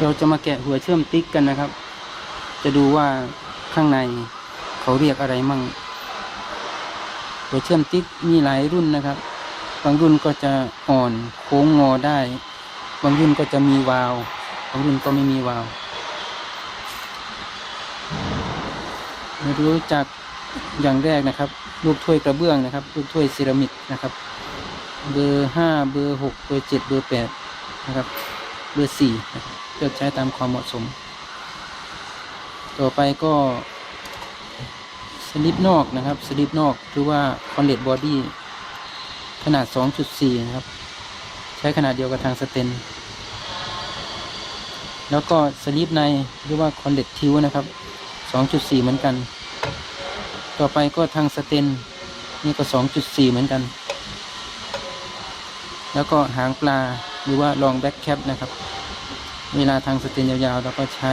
เราจะมาแกะหัวเชื่อมติ๊กกันนะครับ จะดูว่าข้างในเขาเรียกอะไรมั่ง หัวเชื่อมติ๊กมีหลายรุ่นนะครับ บางรุ่นก็จะอ่อนโค้งงอได้ บางรุ่นก็จะมีวาล์วบางรุ่นก็ไม่มีวาล์วมารู้จักอย่างแรกนะครับ ลูกถ้วยกระเบื้องนะครับ ลูกถ้วยเซรามิกนะครับ เบอร์ห้าเบอร์หกเบอร์เจ็ดเบอร์แปดนะครับ เบอร์สี่นะครับ ลือกใช้ตามความเหมาะสม ต่อไปก็สลิปนอกนะครับสลิปนอกหรือว่าคอนเลตบอดี้ขนาด 2.4 นะครับ ใช้ขนาดเดียวกับทางสเตนแล้วก็สลิปในหรือว่าคอนเลตทิวนะครับ 2.4 เหมือนกัน ต่อไปก็ทางสเตนนี่ก็ 2.4 เหมือนกัน แล้วก็หางปลาหรือว่าลองแบ็กแคปนะครับ เวลาทางสเตนยาวๆเราก็ใช้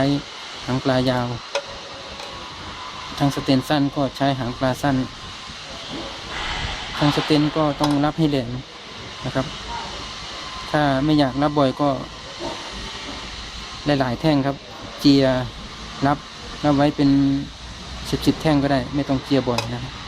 หางปลายาว ทางสเตนสั้นก็ใช้หางปลาสั้น ทางสเตนก็ต้องรับให้แหลมนะครับ ถ้าไม่อยากรับบ่อยก็หลายๆแท่งครับ เจียรับรับไว้เป็นสิบสิบแท่งก็ได้ ไม่ต้องเจียบ่อยนะครับ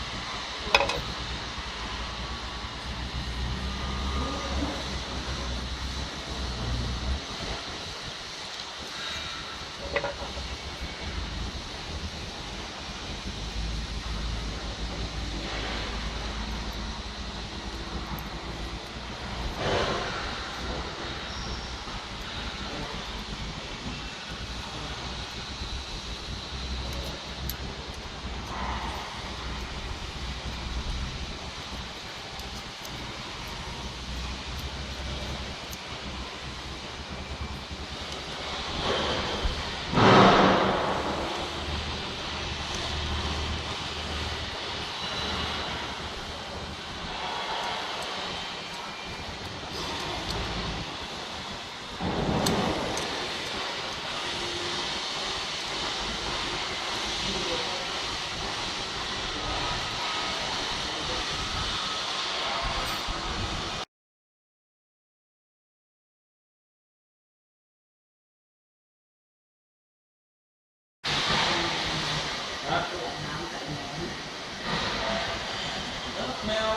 แมว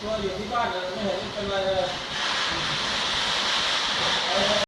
ตัวอยู่ที่บ้านเลยไม่เห็นเป็นไรเลย